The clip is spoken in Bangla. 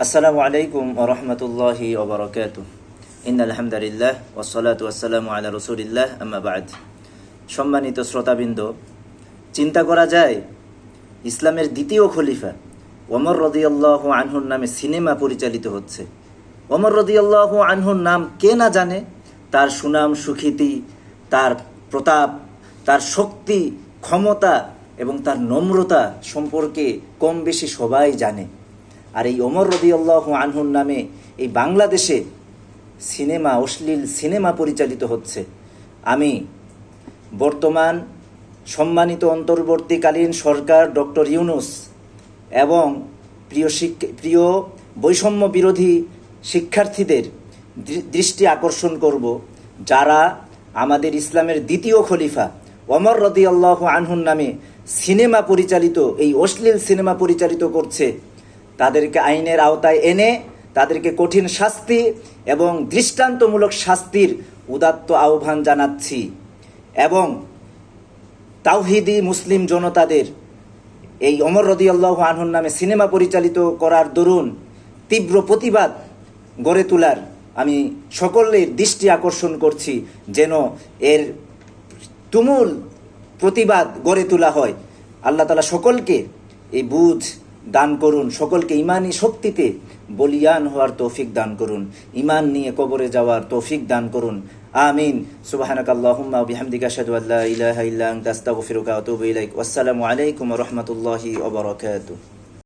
আসসালামু আলাইকুম ওরহমতুল্লাহি ওবরকাত ইন আলহামদুলিল্লাহ ওসলাত ওয়াসালামু আলা রসুলিল্লাহ, আম্মা বাদ। সম্মানিত শ্রোতাবৃন্দ, চিন্তা করা যায়, ইসলামের দ্বিতীয় খলিফা ওমর রদিয়াল্লাহ আনহুর নামে সিনেমা পরিচালিত হচ্ছে। ওমর রদিয়াল্লাহ আনহুর নাম কে না জানে, তার সুনাম সুখীতি তার প্রতাপ, তার শক্তি, ক্ষমতা এবং তার নম্রতা সম্পর্কে কম বেশি সবাই জানে। আর এই ওমর রদিয়াল্লাহ আনহুর নামে এই বাংলাদেশে সিনেমা, অশ্লীল সিনেমা পরিচালিত হচ্ছে। আমি বর্তমান সম্মানিত অন্তর্বর্তীকালীন সরকার ডক্টর ইউনুস এবং প্রিয় প্রিয় বৈষম্য বিরোধী শিক্ষার্থীদের দৃষ্টি আকর্ষণ করব যারা আমাদের ইসলামের দ্বিতীয় খলিফা ওমর আল্লাহ আনহুর নামে সিনেমা পরিচালিত, এই অশ্লীল সিনেমা পরিচালিত করছে। তাদেরকে আইনের আওতায় এনে তাদেরকে কঠিন শাস্তি এবং দৃষ্টান্তমূলক শাস্তির উদাত্ত আহ্বান জানাচ্ছি। এবং তাওহিদি মুসলিম জনতাদের এই অমর রদিয়াল্লাহ আনহুর নামে সিনেমা পরিচালিত করার দরুন তীব্র প্রতিবাদ গড়ে তোলার আমি সকলের দৃষ্টি আকর্ষণ করছি যেন এর তুমুল প্রতিবাদ গড়ে তোলা হয়। আল্লাহ তালা সকলকে এই বুঝ দান করুন। সকলকে ইমানই শক্তিতে বলিয়ান হওয়ার তৌফিক দান করুন। ইমান নিয়ে কবরে যাওয়ার তৌফিক দান করুন। আমিন। সুবাহানাক আল্লাহুম্মা বিহামদিকা আশহাদু আল্লা ইলাহা ইল্লা আনতা, আস্তাগফিরুকা ওয়া আতুবু ইলাইক। ওয়াসসালামু আলাইকুম ওয়া রাহমাতুল্লাহি